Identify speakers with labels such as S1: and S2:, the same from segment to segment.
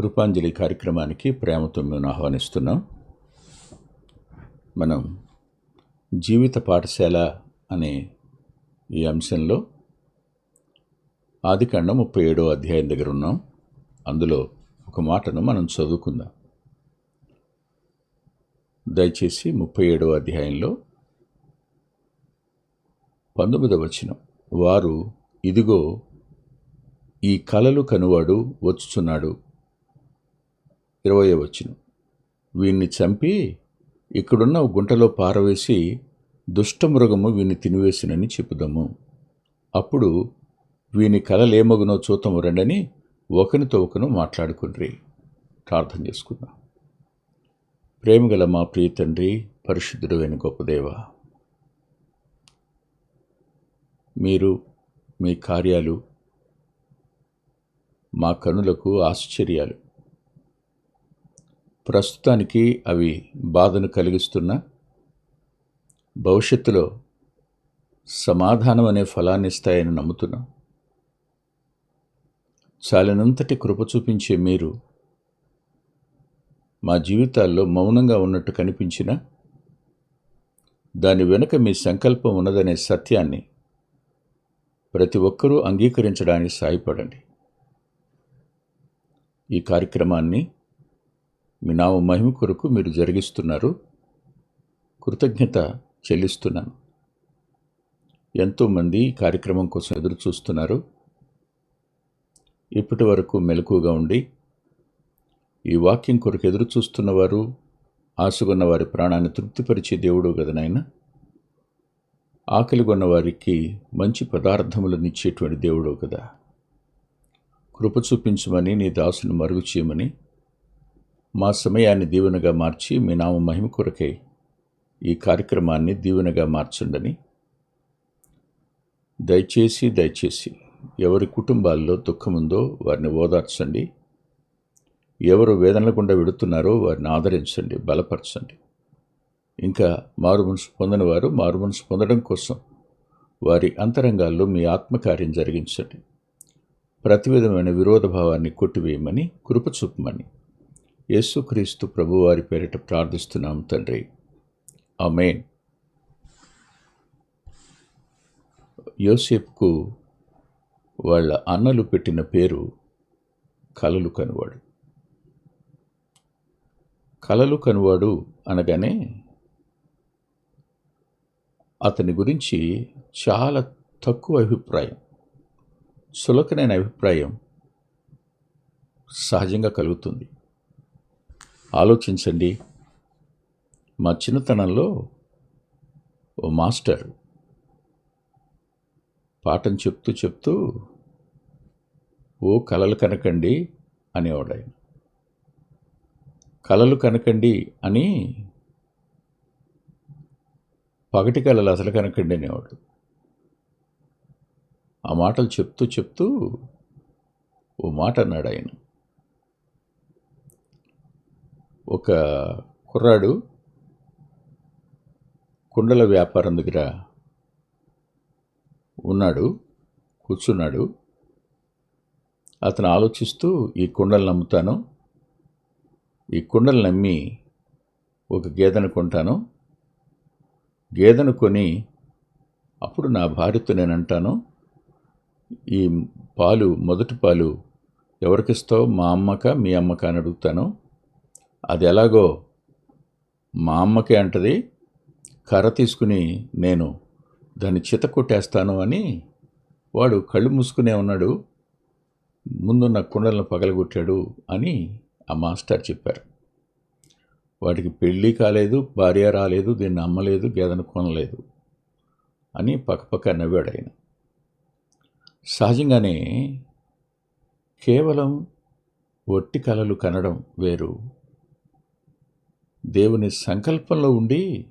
S1: కృపాంజలి కార్యక్రమానికి ప్రేమతో మేము ఆహ్వానిస్తున్నాం. మనం జీవిత పాఠశాల అనే ఈ అంశంలో ఆదికాండం ముప్పై ఏడో అధ్యాయం దగ్గర ఉన్నాం. అందులో ఒక మాటను మనం చదువుకుందాం. దయచేసి ముప్పై ఏడవ అధ్యాయంలో పంతొమ్మిదవ వచనం. వారు ఇదిగో ఈ కలలు కనువాడు వచ్చుచున్నాడు. ఇరవై వచ్చిన వీణ్ణి చంపి ఇక్కడున్న గుంటలో పారవేసి దుష్టమృగము వీని తినివేసినని చెప్పుదాము. అప్పుడు వీని కలలేమగునో చూతము రండని ఒకనితో ఒకను మాట్లాడుకుండ్రి ప్రార్థన చేసుకుందాం. ప్రేమగల మా ప్రియ తండ్రి పరిశుద్ధుడైన గొప్పదేవ మీరు మీ కార్యాలు మా కనులకు ఆశ్చర్యాలు. ప్రస్తుతానికి అవి బాధను కలిగిస్తున్న భవిష్యత్తులో సమాధానం అనే ఫలాన్ని ఇస్తాయని నమ్ముతున్నాం. చాలినంతటి కృప చూపించే మీరు మా జీవితాల్లో మౌనంగా ఉన్నట్టు కనిపించిన దాని వెనుక మీ సంకల్పం ఉన్నదనే సత్యాన్ని ప్రతి ఒక్కరూ అంగీకరించడానికి సాయపడండి ఈ కార్యక్రమాన్ని మీ నామ మహిమ కొరకు మీరు జరిగిస్తున్నారు. కృతజ్ఞత చెల్లిస్తున్నాను. ఎంతోమంది ఈ కార్యక్రమం కోసం ఎదురు చూస్తున్నారు. ఇప్పటి వరకు మెలకుగా ఉండి ఈ వాక్యం కొరకు ఎదురు చూస్తున్నవారు ఆశగొన్న వారి ప్రాణాన్ని తృప్తిపరిచే దేవుడు కదా నాయన. ఆకలిగొన్న వారికి మంచి పదార్థములను ఇచ్చేటువంటి దేవుడు కదా. కృప చూపించమని నీ దాసును మరుగు చేయమని మా సమయాన్ని దీవెనగా మార్చి మీ నామ మహిమ కొరకై ఈ కార్యక్రమాన్ని దీవెనగా మార్చండని. దయచేసి దయచేసి ఎవరి కుటుంబాల్లో దుఃఖముందో వారిని ఓదార్చండి. ఎవరు వేదనల గుండా విడుతున్నారో వారిని ఆదరించండి బలపరచండి. ఇంకా మారు మనసు పొందని వారు మారు మనసు పొందడం కోసం వారి అంతరంగాల్లో మీ ఆత్మకార్యం జరిగించండి. ప్రతి విధమైన విరోధ భావాన్ని కొట్టివేయమని కృప చూపమని. యేసుక్రీస్తు ప్రభువారి పేరిట ప్రార్థిస్తున్నాం తండ్రి. ఆమెన్. యోసేపుకు వాళ్ళ అన్నలు పెట్టిన పేరు కలలు కనువాడు. కలలు కనువాడు అనగానే అతని గురించి చాలా తక్కువ అభిప్రాయం సులకనైన అభిప్రాయం సహజంగా కలుగుతుంది. ఆలోచించండి. మా చిన్నతనంలో ఓ మాస్టర్ పాఠం చెప్తూ చెప్తూ ఓ కలలు కనకండి అనేవాడు ఆయన. కలలు కనకండి అని పగటి కళలు అసలు కనకండి అనేవాడు. ఆ మాటలు చెప్తూ చెప్తూ ఓ మాట అన్నాడు ఆయన. ఒక కుర్రాడు కుండల వ్యాపారం దగ్గర ఉన్నాడు కూర్చున్నాడు. అతను ఆలోచిస్తూ ఈ కుండలు నమ్ముతాను. ఈ కుండలు నమ్మి ఒక గేదెను కొంటాను. గేదెను కొని అప్పుడు నా భార్యతో నేను అంటాను ఈ పాలు మొదటి పాలు ఎవరికిస్తావు మా అమ్మక మీ అమ్మక అని అడుగుతాను. అది ఎలాగో మా అమ్మకే అంటది కర్ర తీసుకుని నేను దాన్ని చిత కొట్టేస్తాను అని వాడు కళ్ళు మూసుకునే ఉన్నాడు ముందున్న కుండలను పగలగొట్టాడు అని ఆ మాస్టర్ చెప్పారు. వాడికి పెళ్ళి కాలేదు భార్య రాలేదు దీన్ని అమ్మలేదు గేదెను కొనలేదు అని పక్కపక్క నవ్వాడు ఆయన. సహజంగానే కేవలం ఒట్టి కలలు కనడం వేరు దేవుని సంకల్పంలో ఉండి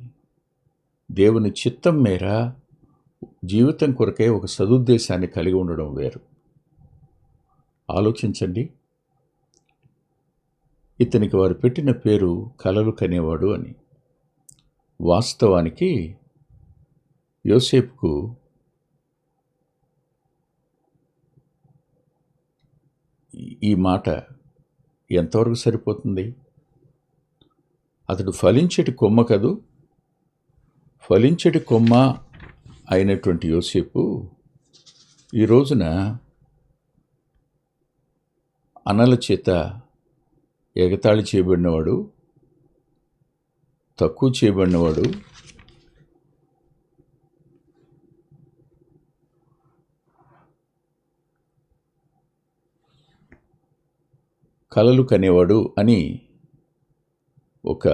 S1: దేవుని చిత్తం మేర జీవితం కొరకే ఒక సదుద్దేశాన్ని కలిగి ఉండడం వేరు. ఆలోచించండి. ఇతనికి వారు పెట్టిన పేరు కలలు కనేవాడు అని. వాస్తవానికి యోసేపుకు ఈ మాట ఎంతవరకు సరిపోతుంది? అతడు ఫలించటి కొమ్మ కదూ? ఫలించటి కొమ్మ అయినటువంటి యోసేపు ఈ రోజున అనల చేత ఎగతాళి చేయబడినవాడు తక్కువ చేయబడినవాడు కలలు కనేవాడు అని ఒక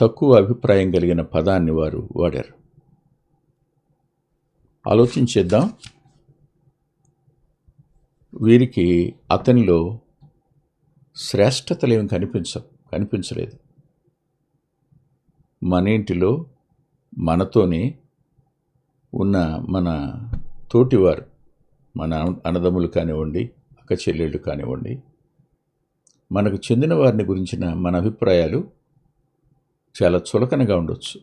S1: తక్కువ అభిప్రాయం కలిగిన పదాన్ని వారు వాడారు. ఆలోచించేద్దాం వీరికి అతనిలో శ్రేష్టతలు ఏమి కనిపించ కనిపించలేదు. మన ఇంటిలో మనతోనే ఉన్న మన తోటివారు మన అన్నదమ్ములు కానివ్వండి అక్క చెల్లెళ్ళు కానివ్వండి మనకు చెందిన వారిని గురించిన మన అభిప్రాయాలు చాలా చులకనగా ఉండొచ్చు.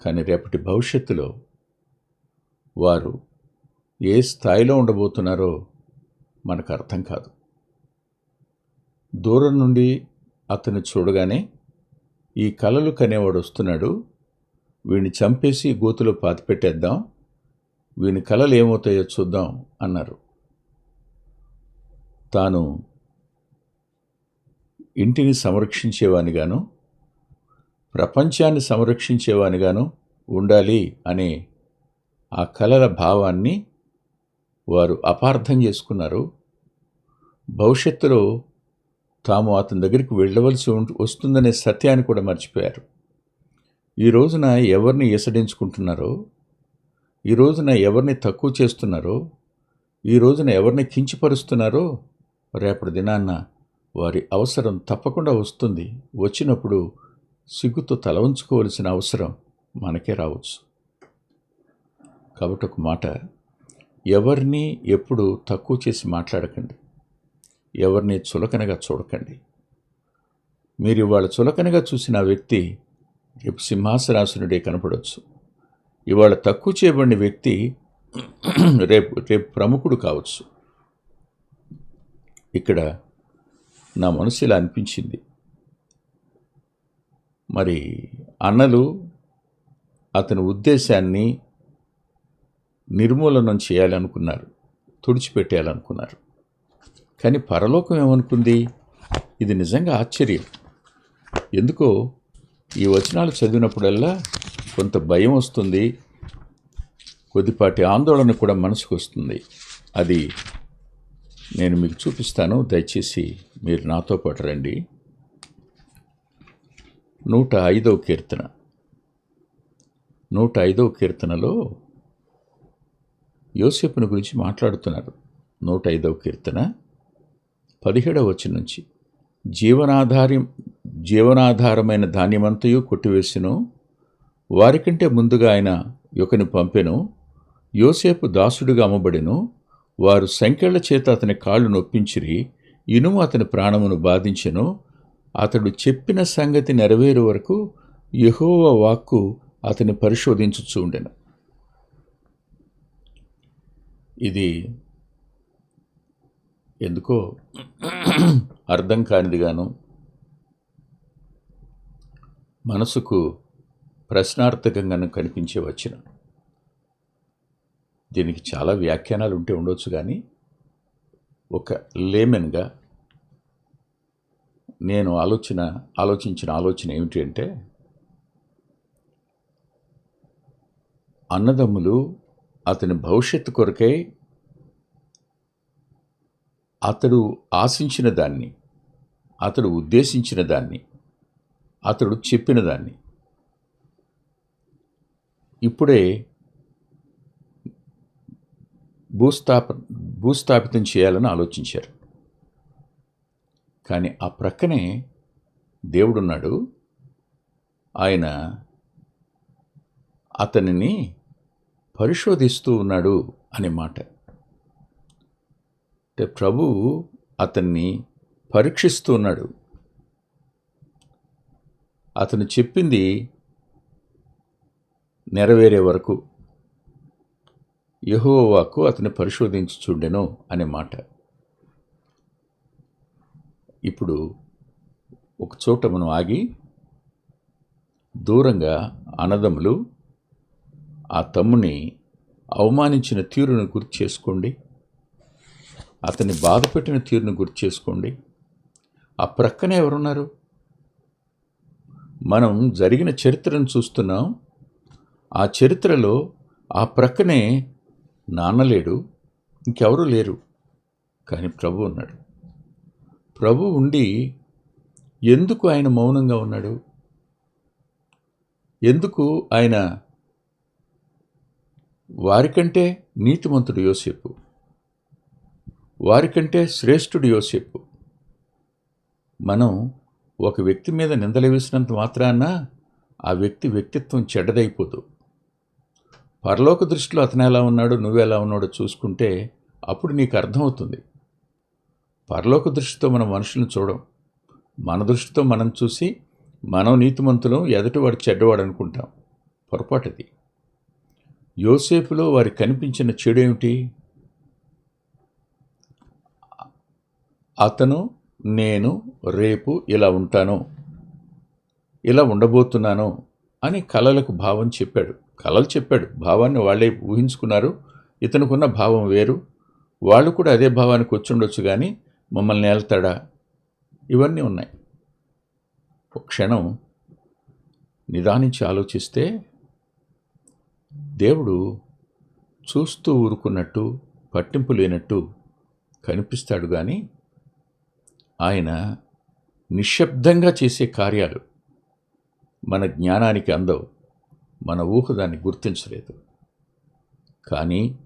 S1: కానీ రేపటి భవిష్యత్తులో వారు ఏ స్థాయిలో ఉండబోతున్నారో మనకు అర్థం కాదు. దూరం నుండి అతన్ని చూడగానే ఈ కలలు కనేవాడు వస్తున్నాడు. వీడిని చంపేసి గోతులో పాతిపెట్టేద్దాం వీని కలలు ఏమవుతాయో చూద్దాం అన్నారు. తాను ఇంటిని సంరక్షించేవానిగాను ప్రపంచాన్ని సంరక్షించేవానిగాను ఉండాలి అనే ఆ కలల భావాన్ని వారు అపార్థం చేసుకున్నారు. భవిష్యత్తులో తాము అతని దగ్గరికి వెళ్ళవలసి వస్తుందనే సత్యాన్ని కూడా మర్చిపోయారు. ఈ రోజున ఎవరిని ఎసడించుకుంటున్నారో ఈ రోజున ఎవరిని తక్కువ చేస్తున్నారో ఈ రోజున ఎవరిని కించపరుస్తున్నారో రేపటి దినాన్న వారి అవసరం తప్పకుండా వస్తుంది. వచ్చినప్పుడు సిగ్గుతో తల ఉంచుకోవలసిన అవసరం మనకే రావచ్చు. కాబట్టి ఒక మాట ఎవరిని ఎప్పుడు తక్కువ చేసి మాట్లాడకండి. ఎవరిని చులకనగా చూడకండి. మీరు ఇవాళ చులకనగా చూసిన వ్యక్తి రేపు సింహాసనాసునుడే కనపడవచ్చు ఇవాళ తక్కువ చేయబడిన వ్యక్తి రేపు రేపు ప్రముఖుడు కావచ్చు. ఇక్కడ నా మనసు ఇలా అనిపించింది. మరి అన్నలు అతని ఉద్దేశాన్ని నిర్మూలనం చేయాలనుకున్నారు తుడిచిపెట్టేయాలనుకున్నారు. కానీ పరలోకం ఏమనుకుంది? ఇది నిజంగా ఆశ్చర్యం. ఎందుకో ఈ వచనాలు చదివినప్పుడల్లా కొంత భయం వస్తుంది కొద్దిపాటి ఆందోళన కూడా మనసుకు వస్తుంది. అది నేను మీకు చూపిస్తాను దయచేసి మీరు నాతో పాటు రండి. నూట ఐదవ కీర్తన. నూట ఐదవ కీర్తనలో యోసేపుని గురించి మాట్లాడుతున్నారు. నూట ఐదవ కీర్తన పదిహేడవ వచ్చి నుంచి. జీవనాధారి జీవనాధారమైన ధాన్యమంతయు కొట్టివేసిను వారికంటే ముందుగా ఆయన యొకని పంపెను యోసేపు దాసుడుగా అమ్మబడెను వారు సంకెళ్ళ చేత అతని కాళ్ళు నొప్పించిరి ఇనుము అతని ప్రాణమును బాధించెను. అతడు చెప్పిన సంగతి నెరవేరు వరకు యహోవ వాక్కు అతని పరిశోధించుచూ ఉండెను. ఇది ఎందుకో అర్థం కానిదిగాను. మనసుకు ప్రశ్నార్థకంగాను కనిపించే వచ్చిన దీనికి చాలా వ్యాఖ్యానాలు ఉంటే ఉండొచ్చు కానీ ఒక లేమెన్గా నేను ఆలోచన ఆలోచించిన ఆలోచన ఏమిటి అంటే అన్నదమ్ములు అతని భవిష్యత్తు కొరకై అతడు ఆశించిన దాన్ని అతడు ఉద్దేశించిన దాన్ని అతడు చెప్పిన దాన్ని. ఇప్పుడే భూస్థాప భూస్థాపితం చేయాలని ఆలోచించారు. కానీ ఆ ప్రక్కనే దేవుడున్నాడు. ఆయన అతనిని పరిశోధిస్తూ ఉన్నాడు అనే మాట. అంటే ప్రభువు అతన్ని పరీక్షిస్తూ ఉన్నాడు. అతను చెప్పింది నెరవేరే వరకు యహోవాకు అతని పరిశోధించుచుండెను అనే మాట. ఇప్పుడు ఒక చోట మనం ఆగి దూరంగా అనదములు ఆ తమ్ముని అవమానించిన తీరును గుర్తు చేసుకోండి. అతన్ని బాధపెట్టిన తీరును గుర్తు చేసుకోండి. ఆ ప్రక్కనే ఎవరున్నారు? మనం జరిగిన చరిత్రను చూస్తున్నాం. ఆ చరిత్రలో ఆ ప్రక్కనే నాన్న లేడు ఇంకెవరూ లేరు. కానీ ప్రభు ఉన్నాడు. ప్రభు ఉండి ఎందుకు ఆయన మౌనంగా ఉన్నాడు? ఎందుకు ఆయన వారికంటే నీతిమంతుడు యోసేపు? వారికంటే శ్రేష్ఠుడు యోసేపు? మనం ఒక వ్యక్తి మీద నిందలు వేసినంత మాత్రాన ఆ వ్యక్తి వ్యక్తిత్వం చెడ్డదైపోదు. పరలోక దృష్టిలో అతను ఎలా ఉన్నాడో నువ్వెలా ఎలా ఉన్నాడో చూసుకుంటే అప్పుడు నీకు అర్థమవుతుంది. పరలోక దృష్టితో మనం మనుషులను చూడం. మన దృష్టితో మనం చూసి మనం నీతిమంతులం ఎదుటివాడు చెడ్డవాడు అనుకుంటాం. పొరపాటుది యోసేపులో వారి కనిపించిన చెడు ఏమిటి? అతను నేను రేపు ఇలా ఉంటాను. ఇలా ఉండబోతున్నాను అని కళలకు భావం చెప్పాడు. కలలు చెప్పాడు. భావాన్ని వాళ్ళే ఊహించుకున్నారు. ఇతనుకున్న భావం వేరు. వాళ్ళు కూడా అదే భావానికి వచ్చుండొచ్చు కానీ మమ్మల్ని ఏళ్తాడా? ఇవన్నీ ఉన్నాయి. ఒక క్షణం నిదానించి ఆలోచిస్తే దేవుడు చూస్తూ ఊరుకున్నట్టు పట్టింపు లేనట్టు కనిపిస్తాడు కానీ ఆయన నిశ్శబ్దంగా చేసే కార్యాలు మన జ్ఞానానికి అందవు. మన ఊహ దాన్ని గుర్తించలేదు. కానీ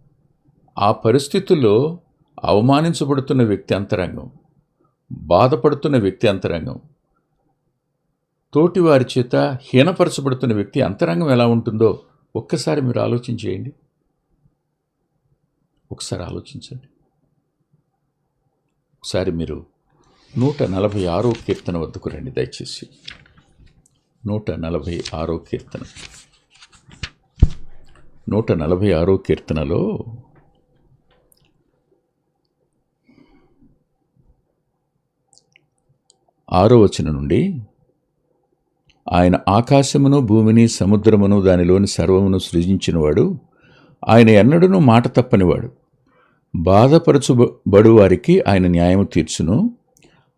S1: ఆ పరిస్థితుల్లో అవమానించబడుతున్న వ్యక్తి అంతరంగం బాధపడుతున్న వ్యక్తి అంతరంగం తోటి వారి చేత హీనపరచబడుతున్న వ్యక్తి అంతరంగం ఎలా ఉంటుందో ఒక్కసారి మీరు ఆలోచించేయండి ఒకసారి ఆలోచించండి. ఒకసారి మీరు నూట నలభై ఆరో కీర్తన వద్దకు రండి దయచేసి. నూట నలభై ఆరో కీర్తన. నూట నలభై ఆరో కీర్తనలో ఆరో వచనం నుండి ఆయన ఆకాశమును భూమిని సముద్రమును దానిలోని సర్వమును సృజించినవాడు ఆయన ఎన్నడూనూ మాట తప్పనివాడు. బాధపరచుబడు వారికి ఆయన న్యాయము తీర్చును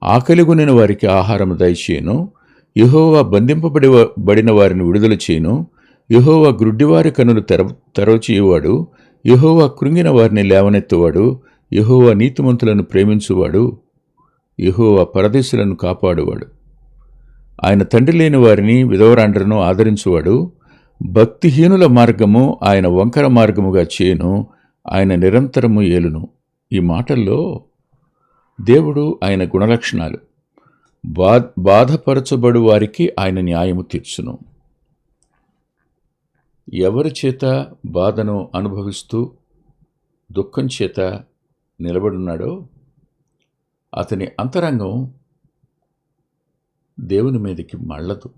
S1: ఆకలిగొనిన వారికి ఆహారము దయచేయను యహోవా బంధింపబడి బడిన వారిని విడుదల చేయను యహోవా గ్రుడ్డివారి కనులు తెర తెరవచేయువాడు యహోవా కృంగిన వారిని లేవనెత్తువాడు యహోవా నీతిమంతులను ప్రేమించువాడు యహోవా పరదేశులను కాపాడువాడు. ఆయన తండ్రి లేని వారిని విధవరాండ్రను ఆదరించువాడు భక్తిహీనుల మార్గము ఆయన వంకర మార్గముగా చేయను ఆయన నిరంతరము ఏలును. ఈ మాటల్లో దేవుడు ఆయన గుణలక్షణాలు. బా బాధపరచబడు వారికి ఆయన న్యాయము తీర్చును. ఎవరి చేత బాధను అనుభవిస్తూ దుఃఖం చేత నిలబడున్నాడో అతని అంతరంగం దేవుని మీదకి మళ్ళదు.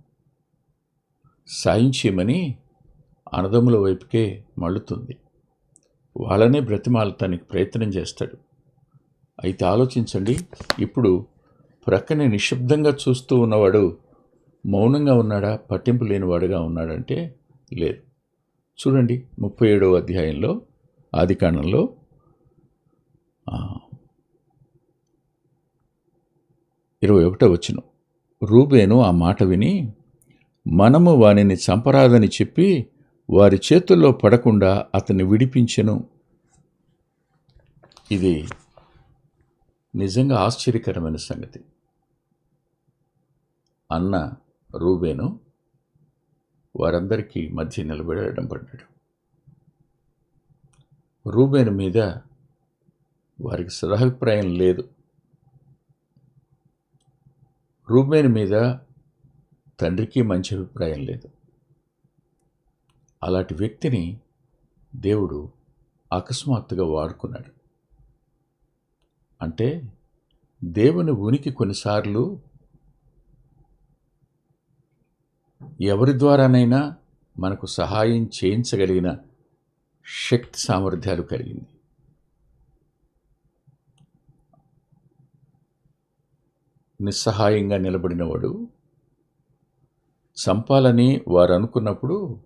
S1: సాయం చేయమని అనదముల వైపుకే మళ్ళుతుంది. వాళ్ళనే బ్రతిమాలతానికి ప్రయత్నం చేస్తాడు. అయితే ఆలోచించండి ఇప్పుడు ప్రక్కనే నిశ్శబ్దంగా చూస్తూ ఉన్నవాడు మౌనంగా ఉన్నాడా పట్టింపు లేనివాడుగా ఉన్నాడంటే లేదు. చూడండి ముప్పై ఏడవ అధ్యాయంలో ఆదికాండంలో ఇరవై ఒకటో వచ్చిన రూబేను ఆ మాట విని మనము వానిని చంపరాదని చెప్పి వారి చేతుల్లో పడకుండా అతన్ని విడిపించెను. ఇది నిజంగా ఆశ్చర్యకరమైన సంగతి. అన్న రూబేను వారందరికీ మధ్య నిలబడడం పడ్డాడు. రూబేన్ మీద వారికి సదాభిప్రాయం లేదు. రూబేన్ మీద తండ్రికి మంచి అభిప్రాయం లేదు. అలాంటి వ్యక్తిని దేవుడు అకస్మాత్తుగా వాడుకున్నాడు. అంటే దేవుని ఉనికి కొన్నిసార్లు ఎవరి ద్వారానైనా మనకు సహాయం చేయించగలిగిన శక్తి సామర్థ్యాలు కలిగింది. నిస్సహాయంగా నిలబడినవాడు చంపాలని వారు అనుకున్నప్పుడు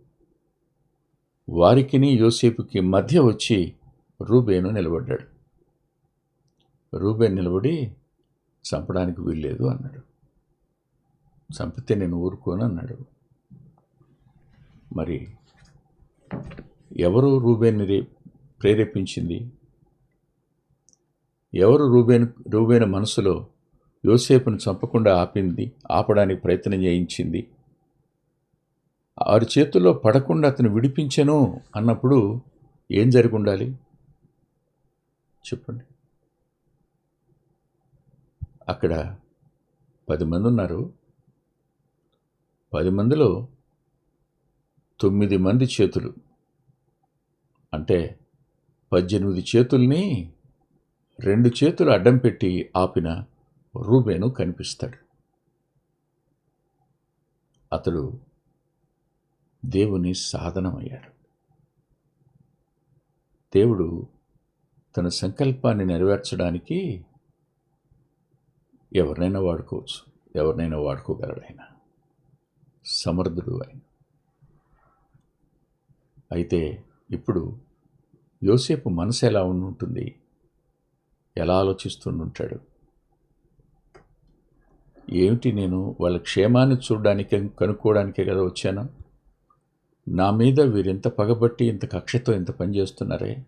S1: వారికిని యోసేపుకి మధ్య వచ్చి రూబేను నిలబడ్డాడు. రూబేన్ నిలబడి చంపడానికి వీల్లేదు అన్నాడు. చంపితే నేను ఊరుకోను అన్నాడు. మరి ఎవరు రూబేన్ని రే- ప్రేరేపించింది? ఎవరు రూబేన్ రూబేన్ మనసులో యోసేపును చంపకుండా ఆపింది ఆపడానికి ప్రయత్నం చేయించింది? వారి చేతుల్లో పడకుండా అతను విడిపించను అన్నప్పుడు ఏం జరిగి ఉండాలి చెప్పండి. అక్కడ పది మంది ఉన్నారు. పది మందిలో తొమ్మిది మంది చేతులు. అంటే పద్దెనిమిది చేతుల్ని రెండు చేతులు అడ్డం పెట్టి ఆపిన రూబేను కనిపిస్తాడు. అతడు దేవుని సాధనమయ్యాడు. దేవుడు తన సంకల్పాన్ని నెరవేర్చడానికి ఎవరినైనా వాడుకోవచ్చు. ఎవరినైనా వాడుకోగలడైనా. సమర్థుడు ఆయన అయితే ఇప్పుడు యోసేపు మనసు ఎలా ఉండుంటుంది? ఎలా ఆలోచిస్తుంటాడు ఏమిటి నేను వాళ్ళ క్షేమాన్ని చూడడానికి కనుక్కోవడానికే కదా వచ్చాను? నా మీద వీరింత పగబట్టి ఇంత కక్షతో ఇంత పని చేస్తున్నారే?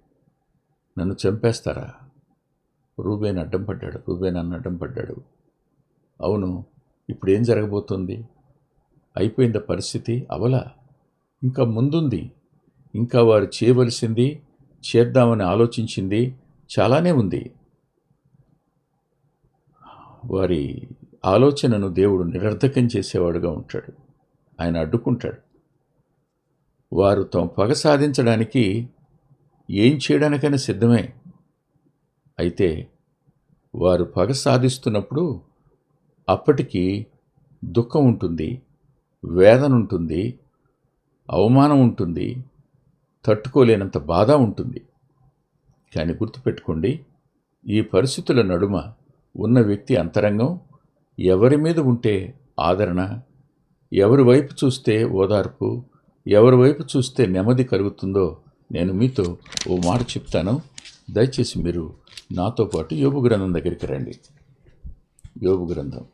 S1: నన్ను చంపేస్తారా? రూబేన్ అడ్డం పడ్డాడు రూబేన్ అన్న అడ్డం పడ్డాడు. అవును ఇప్పుడు ఏం జరగబోతుంది? అయిపోయింది పరిస్థితి అవల. ఇంకా ముందుంది. ఇంకా వారు చేయవలసింది చేద్దామని ఆలోచించింది చాలానే ఉంది. వారి ఆలోచనను దేవుడు నిరర్ధకం చేసేవాడుగా ఉంటాడు. ఆయన అడ్డుకుంటాడు. వారు తమ పగ సాధించడానికి ఏం చేయడానికైనా సిద్ధమే. అయితే వారు పగ సాధిస్తున్నప్పుడు అప్పటికి దుఃఖం ఉంటుంది. వేదన ఉంటుంది అవమానం ఉంటుంది తట్టుకోలేనంత బాధ ఉంటుంది. కానీ గుర్తుపెట్టుకోండి ఈ పరిస్థితుల నడుమ ఉన్న వ్యక్తి అంతరంగం ఎవరి మీద ఉంటే ఆదరణ ఎవరి వైపు చూస్తే ఓదార్పు ఎవరి వైపు చూస్తే నెమ్మది కలుగుతుందో నేను మీతో ఓ మాట చెప్తాను. దయచేసి మీరు నాతో పాటు యోగు గ్రంథం దగ్గరికి రండి. యోగు గ్రంథం.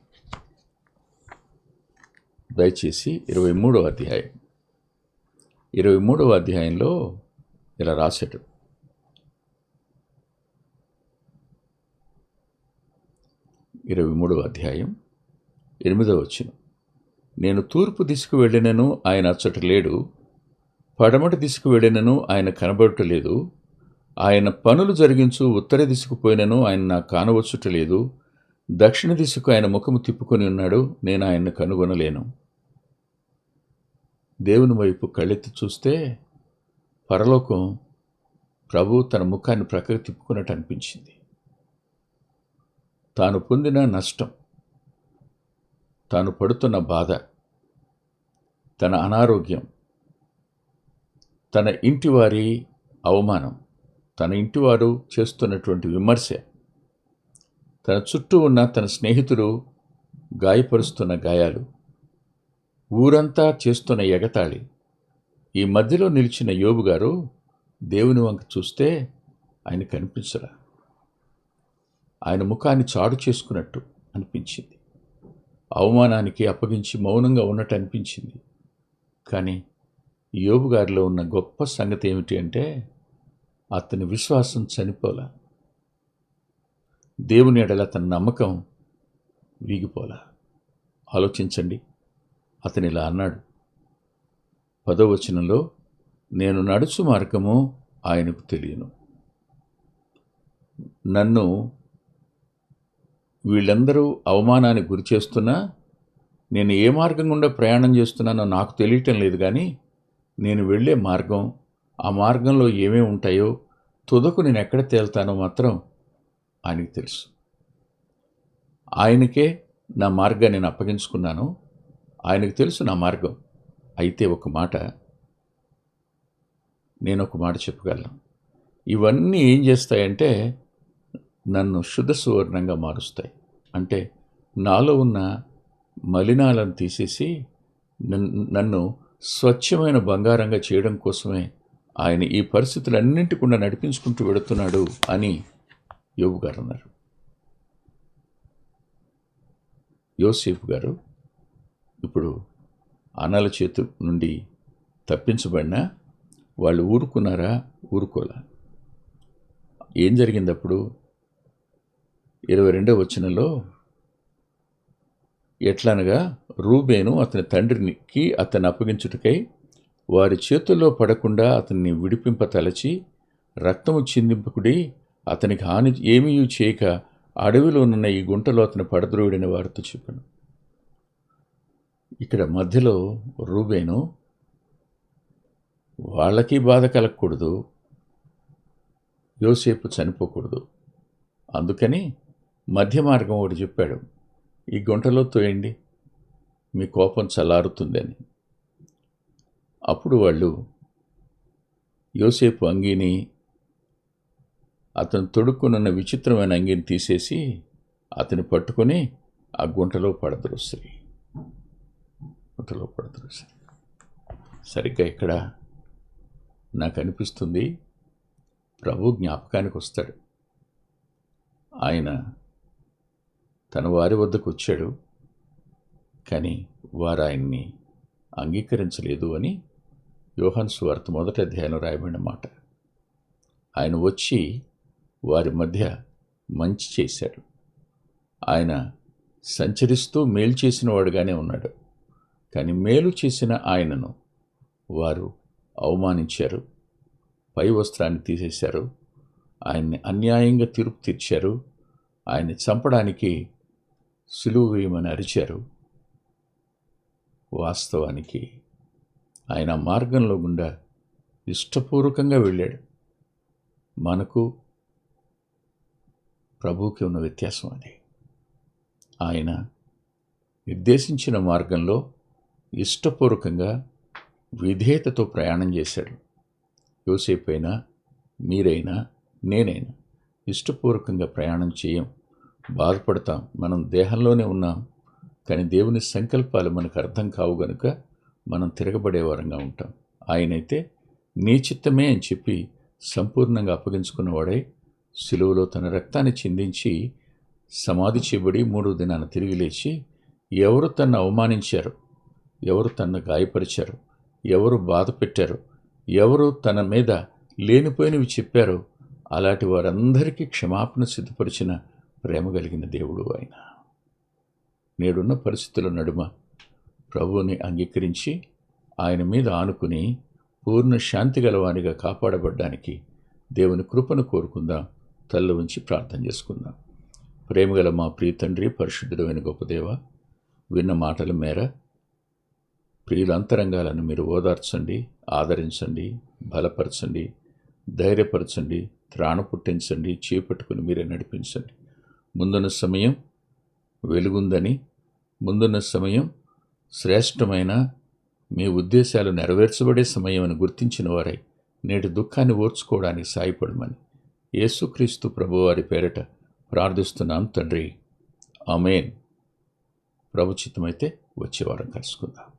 S1: దయచేసి ఇరవై మూడవ అధ్యాయం. ఇరవై మూడవ అధ్యాయంలో ఇలా రాశాడు ఇరవై మూడవ అధ్యాయం ఎనిమిదవ వచ్చిన నేను తూర్పు దిశకు వెళ్ళినను ఆయన అచ్చట లేడు. పడమటి దిశకు వెళ్ళినను ఆయన కనబడటలేదు ఆయన పనులు జరిగించు ఉత్తర దిశకు పోయినను ఆయన నాకు కానవచ్చుట లేదు. దక్షిణ దిశకు ఆయన ముఖము తిప్పుకొని ఉన్నాడు నేను ఆయన్ను కనుగొనలేను. దేవుని వైపు కళ్ళెత్తి చూస్తే పరలోకం ప్రభు తన ముఖాన్ని ప్రక్కకు తిప్పుకున్నట్టు అనిపించింది. తాను పొందిన నష్టం తాను పడుతున్న బాధ తన అనారోగ్యం తన ఇంటివారి అవమానం తన ఇంటివారు చేస్తున్నటువంటి విమర్శ తన చుట్టూ ఉన్న తన స్నేహితులు గాయపరుస్తున్న గాయాలు ఊరంతా చేస్తున్న ఎగతాళి. ఈ మధ్యలో నిలిచిన యోబు గారు దేవుని వంక చూస్తే ఆయన కనిపించరా? ఆయన ముఖాన్ని చాడు చేసుకున్నట్టు అనిపించింది. అవమానానికి అప్పగించి మౌనంగా ఉన్నట్టు అనిపించింది. కానీ యోబు గారిలో ఉన్న గొప్ప సంగతి ఏమిటి అంటే అతని విశ్వాసం చనిపోలా. దేవుని ఎడల తన నమ్మకం వీగిపోలా. ఆలోచించండి. అతనిలా ఇలా అన్నాడు. పదో వచనంలో నేను నడుచు మార్గము ఆయనకు తెలియను. నన్ను వీళ్ళందరూ అవమానానికి గురి చేస్తున్నా నేను ఏ మార్గం గుండా ప్రయాణం చేస్తున్నానో నాకు తెలియటం లేదు కానీ నేను వెళ్ళే మార్గం ఆ మార్గంలో ఏమేమి ఉంటాయో తుదకు నేను ఎక్కడ తేల్తానో మాత్రం ఆయనకి తెలుసు. ఆయనకే నా మార్గాన్ని నేను అప్పగించుకున్నాను. ఆయనకు తెలుసు నా మార్గం. అయితే ఒక మాట నేను ఒక మాట చెప్పగలను. ఇవన్నీ ఏం చేస్తాయంటే నన్ను శుద్ధ సువర్ణంగా మారుస్తాయి. అంటే నాలో ఉన్న మలినాలను తీసేసి నన్- నన్ను స్వచ్ఛమైన బంగారంగా చేయడం కోసమే ఆయన ఈ పరిస్థితులన్నింటి కూడా నడిపించుకుంటూ వెడుతున్నాడు అని యోబు గారు అన్నారు. యోసేఫ్ గారు ఇప్పుడు అన్నల చేతు నుండి తప్పించబడినా వాళ్ళు ఊరుకున్నారా? ఊరుకోలా. ఏం జరిగింది అప్పుడు ఇరవై రెండో వచనంలో ఎట్లనగా రూబేను అతని తండ్రికి అతన్ని అప్పగించుటకై వారి చేతుల్లో పడకుండా అతన్ని విడిపింప తలచి రక్తము చిందింపుకుడి అతనికి హాని ఏమీ చేయక అడవిలోనున్న ఈ గుంటలో అతను పడద్రోయుడని వారితో చెప్పాను. ఇక్కడ మధ్యలో రూబేను వాళ్ళకి బాధ కలగకూడదు యోసేపు చనిపోకూడదు. అందుకని మధ్య మార్గం ఒకటి చెప్పాడు ఈ గుంటలో తోయండి మీ కోపం చల్లారుతుందని. అప్పుడు వాళ్ళు యోసేపు అంగీని అతను తొడుక్కునున్న విచిత్రమైన అంగీని తీసేసి అతని పట్టుకొని ఆ గుంటలో పడద్రోస్తారు గుంటలో సరిగ్గా ఇక్కడ నాకు అనిపిస్తుంది ప్రభు జ్ఞాపకానికి వస్తాడు. ఆయన తన వారి వద్దకు వచ్చాడు కానీ వారు ఆయన్ని అంగీకరించలేదు అని యోహన్ సువార్త మొదటి అధ్యాయంలో రాయబడిన మాట. ఆయన వచ్చి వారి మధ్య మంచి చేశాడు. ఆయన సంచరిస్తూ మేలు చేసినవాడుగానే ఉన్నాడు. కానీ మేలు చేసిన ఆయనను వారు అవమానించారు. పై వస్త్రాన్ని తీసేశారు. ఆయన్ని అన్యాయంగా తీర్పు తీర్చారు. ఆయన్ని చంపడానికి సులువు వేయమని అరిచారు. వాస్తవానికి ఆయన మార్గంలో గుండా ఇష్టపూర్వకంగా వెళ్ళాడు. మనకు ప్రభువుకి ఉన్న వ్యత్యాసం అది. ఆయన నిర్దేశించిన మార్గంలో ఇష్టపూర్వకంగా విధేయతతో ప్రయాణం చేశాడు. యోసేపు అయినా మీరైనా నేనైనా ఇష్టపూర్వకంగా ప్రయాణం చేయం బాధపడతాం మనం దేహంలోనే ఉన్నాం కానీ దేవుని సంకల్పాలు మనకు అర్థం కావు గనుక మనం తిరగబడే వారంగా ఉంటాం. ఆయనైతే నీ చిత్తమే అని చెప్పి సంపూర్ణంగా అప్పగించుకున్నవాడై సిలువలో తన రక్తాన్ని చిందించి సమాధి చేయబడి మూడో దినాన తిరిగి లేచి ఎవరు తన్ను అవమానించారు? ఎవరు తన్ను గాయపరిచారు? ఎవరు బాధ పెట్టారు? ఎవరు తన మీద లేనిపోయినవి చెప్పారో? అలాంటి వారందరికీ క్షమాపణ సిద్ధపరిచిన ప్రేమ కలిగిన దేవుడు ఆయన. నేడున్న పరిస్థితుల నడుమ ప్రభువుని అంగీకరించి ఆయన మీద ఆనుకుని పూర్ణ శాంతి గలవానిగా కాపాడబడ్డానికి దేవుని కృపను కోరుకుందాం. తల్ల ఉంచి ప్రార్థన చేసుకుందాం. ప్రేమగల మా ప్రియ తండ్రి పరిశుద్ధుడమైన గొప్ప దేవ విన్న మాటల మేర ప్రియుల అంతరంగాలను మీరు ఓదార్చండి ఆదరించండి బలపరచండి ధైర్యపరచండి త్రాణ పుట్టించండి చేపట్టుకుని మీరే నడిపించండి. ముందున్న సమయం వెలుగుందని ముందున్న సమయం శ్రేష్టమైన మీ ఉద్దేశాలు నెరవేర్చబడే సమయం అని గుర్తించిన వారై నేటి దుఃఖాన్ని ఓర్చుకోవడానికి సాయపడమని యేసుక్రీస్తు ప్రభువారి పేరట ప్రార్థిస్తున్నాం తండ్రి. అమేన్ ప్రభుచితమైతే వచ్చే వారం కలుసుకుందాం.